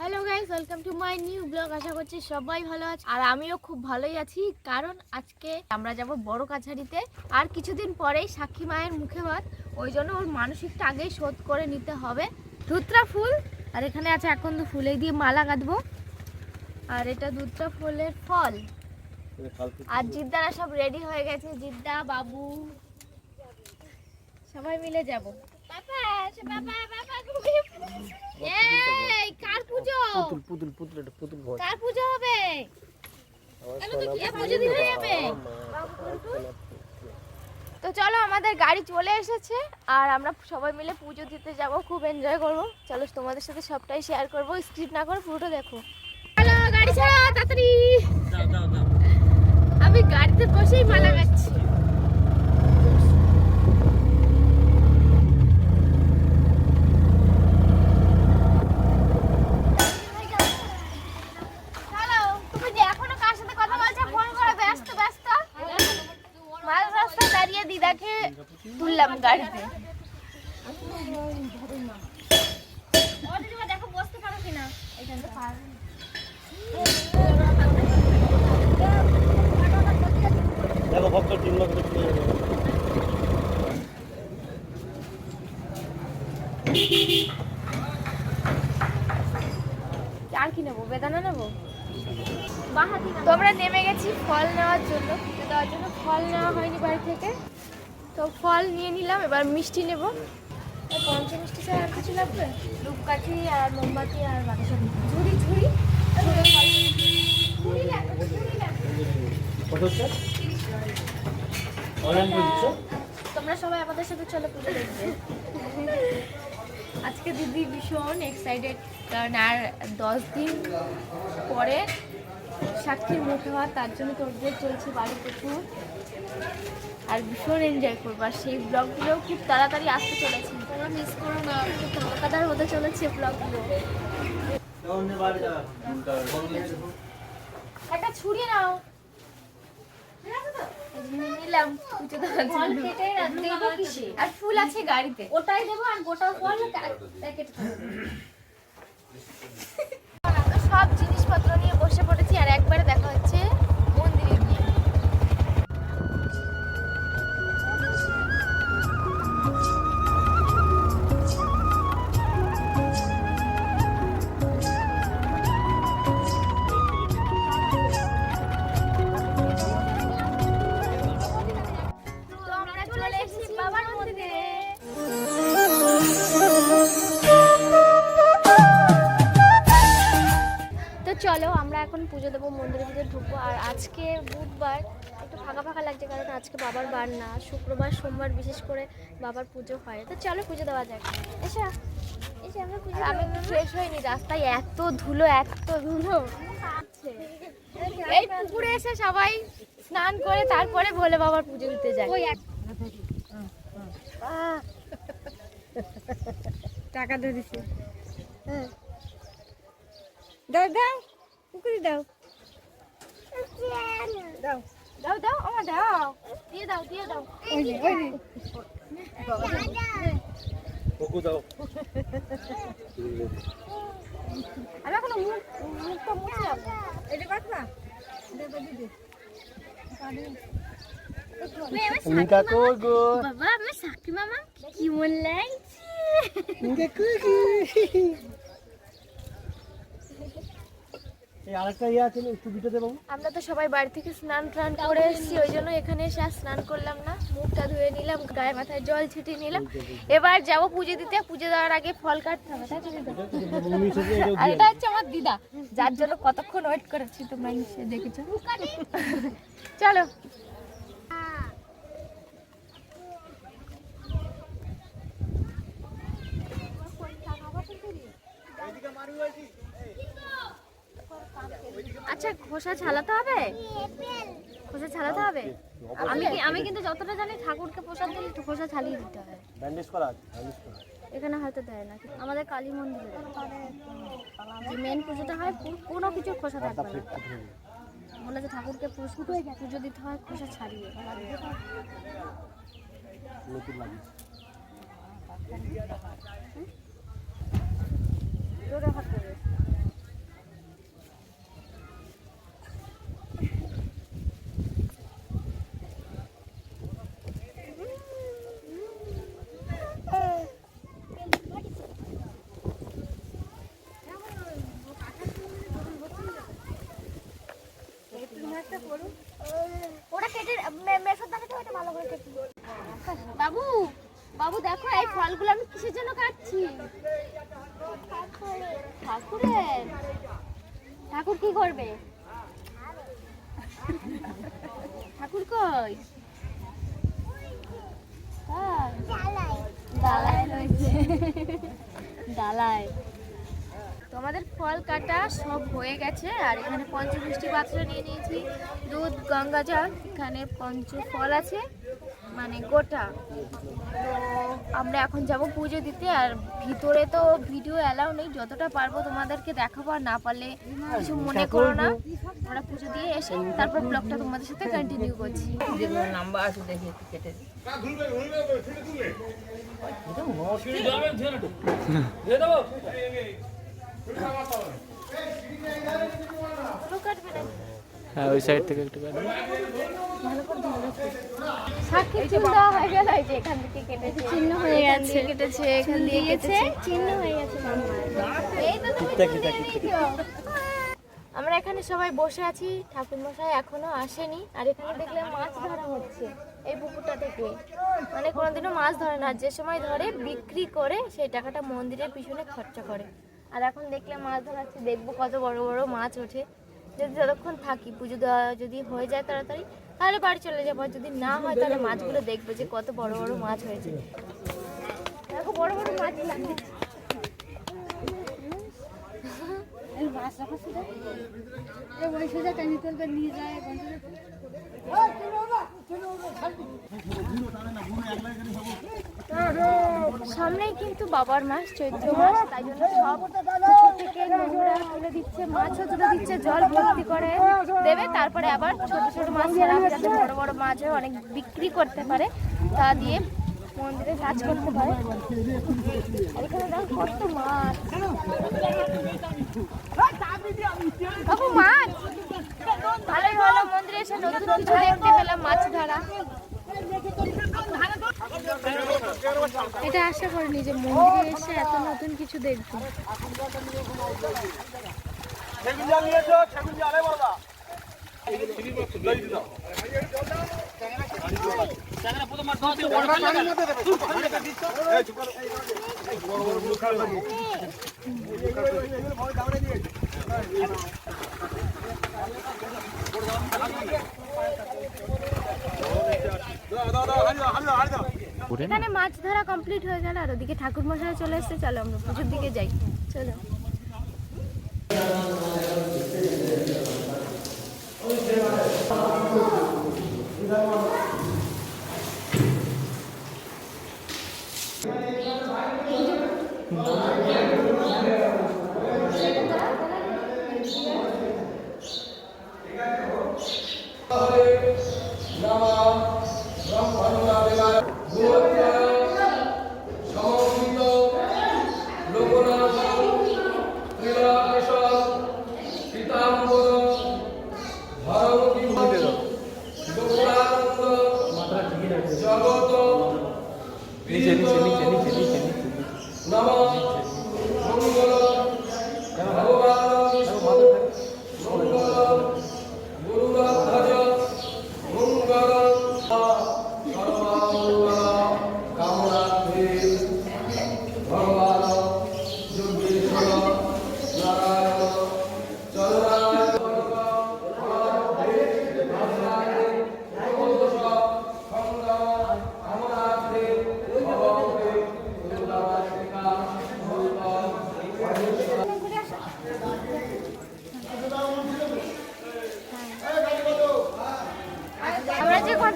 Hello guys welcome to my new blog আশা করছি সবাই ভালো আছে। আর আমিও খুব ভালোই আছি কারণ আজকে আমরা যাব বড় কাছারিতে। আর কিছুদিন পরেই সাক্ষী মায়ের মুখে ভাত ওই জন্য ওর মানসিকটা আগেই শোধ করে নিতে হবে। ধুত্রা ফুল আর এখানে আছে এখন তো ফুলে দিয়ে মালা গাঁথবো। আর এটা দুধটা ফুলের ফল। আর জিদ্দারা সব রেডি হয়ে গেছে জিদ্দা বাবু। সবাই মিলে যাব। বাবা বাবা বাবা ঘুমিয়ে পড়েছে। এই কার পুজো? পুতুল পুতুল পুতুল এটা পুতুল ভয়। কার পুজো হবে? কে পুজো দিতে যাবে? তো চলো আমাদের গাড়ি চলে এসেছে আর আমরা সবাই মিলে পুজো দিতে যাব খুব এনজয় করব। চলো তোমাদের সাথে সবটাই শেয়ার করব স্কিপ না করে পুরোটা দেখো। চলো গাড়ি ছাড়া তাড়াতাড়ি। আমি গাড়িতে বসেই মালা গাচ্ছি হ্যালো তুমি যে এখনও কার সাথে কথা বলছো ফোন করে ব্যস্ত ব্যস্ত মাঝ দিদাকে তুললাম গাড়িতে দেখো বসতে পারো কিনা এখানটা না। দেখো ভক্ত তিন লোক আর কি নেব? বেদানা নেব? তো আমরা নেমে গেছি ফল নেওয়ার জন্য পুজো দেওয়ার জন্য। ফল নেওয়া হয়নি বাড়ি থেকে। তো ফল নিয়ে নিলাম এবার মিষ্টি নেব। এই পঞ্চ মিষ্টি ছাড়া আর কিছু লাগবে? ধূপকাঠি আর মোমবাতি আর বাতাসা ঝুড়ি ঝুড়ি। তোমরা সবাই আমাদের সাথে চলো পুজো দেখবে আজকে দিদি ভীষণ এক্সাইটেড কারণ আর দশ দিন পরে সাক্ষীর মুখে হওয়া তার জন্য তোদের চলছে বাড়ি প্রচুর। আর ভীষণ এনজয় করব আর সেই ব্লগগুলো খুব তাড়াতাড়ি আসতে চলেছে। তোমরা মিস করো না খুব ধামাকাদার হতে চলেছে ব্লগগুলো একটা ছুরি নাও। নিলাম পুজো দেওয়ার জন্য। আর ফুল আছে গাড়িতে। ওটাই দেবো আর গোটা ফল প্যাকেট সব জিনিসপত্র নিয়ে বসে পড়েছি আর একবারে দেখা হচ্ছে পুজো দেবো মন্দিরের ভিতরে ঢুকবো। আর আজকে বুধবার একটু ফাঁকা ফাঁকা লাগছে কারণ আজকে বাবার বার না শুক্রবার সোমবার বিশেষ করে বাবার পুজো হয়। তো চলো পুজো দেওয়া যাক। এসে এসে আমরা পুজো আমি একটু ফ্রেশ হইনি রাস্তায় এত ধুলো এত ধুলো। এই পুকুরে এসে সবাই স্নান করে তারপরে ভোলে বাবার পুজো দিতে যায় টাকা ধরেছে দাও দাও। পুকুরি দাও। দাও দাও দাও আমার দাও। দিয়ে দাও দিয়ে দাও। ওই যে ওই যে ওকু দাও। আমি এখন মুখ মুখটা এটা কাটবা। দেবে দিদি মন ইয়ে আমরা তো সবাই বাড়ি থেকে স্নান টান করে এসেছি, ওই জন্য এখানে এসে আর স্নান করলাম না। মুখটা ধুয়ে নিলাম, গায়ে মাথায় জল ছিটিয়ে নিলাম। এবার যাব পুজো দিতে, পুজো দেওয়ার আগে ফল কাটতে হবে এটা হচ্ছে আমার দিদা, যার জন্য কতক্ষণ ওয়েট করেছি তোমরা দেখেছ। চলো। আচ্ছা খোসা ছালাতে হবে? খোসা ছালাতে হবে? আমি আমি কিন্তু যতটা জানি ঠাকুরকে প্রসাদ দিলে খোসা ছালিয়ে দিতে হয়। ব্যান্ডেজ করা ব্যান্ডেজ করা এখানে হয়তো দেয় না আমাদের কালী মন্দিরে। যে মেন পুজোটা হয় কোনো কিছু খোসা থাকবে না। বলে যে ঠাকুরকে পুজো পুজো দিতে হয় খোসা ছাড়িয়ে। নতুন লাগে জোরে হাত দেবে ওটা কেটে মে- মেশোর দাঁড়াতে ওটা ভালো করে কেটে বাবু বাবু দেখো এই ফলগুলো আমি কিসের জন্য কাটছি? ঠাকুরের। ঠাকুর কি করবে? ঠাকুর কই? হ্যাঁ। ডালায় রয়েছে। ডালায়। তোমাদের ফল কাটা সব হয়ে গেছে আর এখানে পঞ্চমিষ্টি পাত্র নিয়ে নিয়েছি দুধ গঙ্গা জল এখানে পঞ্চ ফল আছে মানে গোটা। তো আমরা এখন যাব পুজো দিতে আর ভিতরে তো ভিডিও অ্যালাউ নেই যতটা পারব তোমাদেরকে দেখাবো আর না পারলে কিছু মনে করো না। আমরা পুজো দিয়ে এসে তারপর ব্লগটা তোমাদের সাথে কন্টিনিউ করছি। নাম্বার আছে দেখে একটু কেটে দিই। পুরো কাটবে না হ্যাঁ ওই সাইড থেকে একটু কাটবে সাক্ষী চিহ্ন দেওয়া হয়ে গেল এই যে এখান থেকে কেটেছে। চিহ্ন হয়ে গেছে। কেটেছে এখান দিয়ে কেটেছে। চিহ্ন হয়ে গেছে এই তো তুমি ঠিকঠাক, তুলে ঠিকঠাক, নিয়েছো। আমরা এখানে সবাই বসে আছি ঠাকুর মশাই এখনও আসেনি। আর এখানে দেখলে মাছ ধরা হচ্ছে এই পুকুরটা থেকে। মানে কোনোদিনও মাছ ধরে না যে সময় ধরে বিক্রি করে সেই টাকাটা মন্দিরের পিছনে খরচা করে। আর এখন দেখলে মাছ ধরাচ্ছে দেখব কত বড় বড় মাছ ওঠে। যদি ততক্ষণ থাকি পুজো দেওয়া যদি হয়ে যায় তাড়াতাড়ি তাহলে বাড়ি চলে যাব। আর যদি না হয় তাহলে মাছগুলো দেখব যে কত বড় বড় মাছ হয়েছে। দেখো বড় বড় মাছ লাগছে। ওই সোজা টানি তুলবে নিয়ে যায় সামনেই কিন্তু বাবার মাস, চৈত্র মাস, তাই জন্য সব থেকে নোংরা তুলে দিচ্ছে, মাছও তুলে দিচ্ছে, জল ভর্তি করে দেবে। তারপরে আবার ছোট ছোট মাছ ছাড়া যাতে বড় বড় মাছ হয়, অনেক বিক্রি করতে পারে, তা দিয়ে মন্দিরে কাজ করতে পারে। এখানে কত মাছ। বাবু, মাছ! ভালোই হলো, মন্দিরে এসে নতুন কিছু দেখতে পেলাম, মাছ ধরা। এটা আশা করিনি যে মন্দিরে এসে এত নতুন কিছু দেখব। এখানে মাছ ধরা কমপ্লিট হয়ে গেল, আর ওদিকে ঠাকুর মশাই চলে এসেছে। চলো আমরা পুজোর দিকে যাই। চলো। নিচে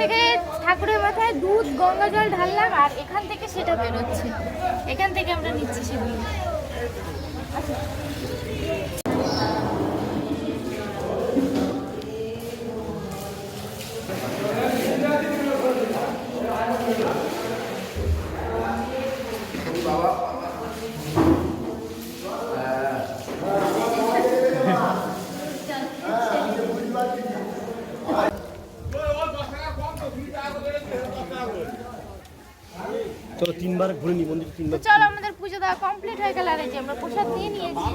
থেকে ঠাকুরের মাথায় দুধ, গঙ্গা জল ঢাললাম আর এখান থেকে সেটা বেরোচ্ছে। এখান থেকে আমরা নিচ্ছি সেগুলো। চলো তিনবার ঘুরে নি মন্দির তিনবার চলো আমাদের পুজো দেওয়া কমপ্লিট হয়ে গেল। আর এই যে আমরা প্রসাদ নিয়ে নিয়েছি।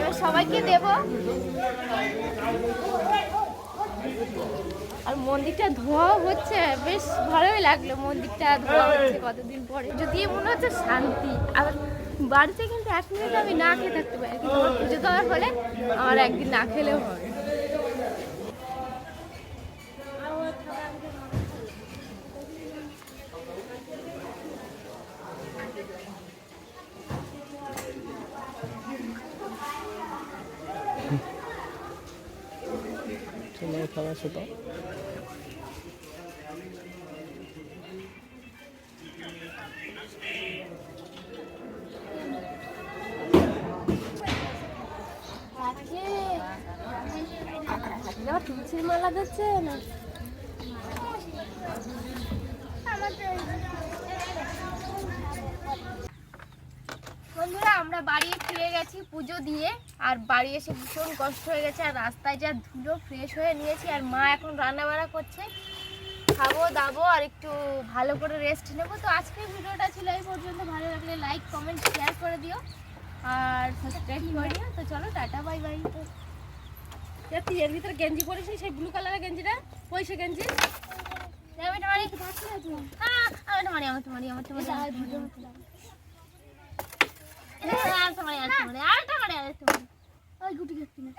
এবার সবাইকে দেব। আর মন্দিরটা ধোয়া হচ্ছে। বেশ ভালোই লাগল মন্দিরটা ধোয়া হচ্ছে কতদিন পরে। যদি মনে হচ্ছে শান্তি। আর বাড়িতে কিন্তু এক মিনিট আমি না খেয়ে থাকতে পারি। কিন্তু পুজো দেওয়ার ফলে আমার একদিন না খেলেও হবে। চলো খাওয়া সেটা মালা দিচ্ছে না বন্ধুরা আমরা বাড়ি ফিরে গেছি পুজো দিয়ে আর বাড়ি এসে ভীষণ কষ্ট হয়ে গেছে আর রাস্তায় যা ধুলো ফ্রেশ হয়ে নিয়েছি আর মা এখন রান্না বাড়া করছে। খাব দাবো আর একটু ভালো করে রেস্ট নেব। তো আজকের ভিডিওটা ছিল এই পর্যন্ত। ভালো লাগলে লাইক কমেন্ট শেয়ার করে দিও। আর সাবস্ক্রাইব করে দিও। তো চলো টাটা বাই বাই এর ভিতরে গেঞ্জি পরেছিস সেই ব্লু কালারের গেঞ্জিটা? পয়সা গেঞ্জি? আমি তোমার আমার তোমার আমার তোমার அடுத்த மணி அடுத்த மணி அடுத்த மணி அடுத்த மணி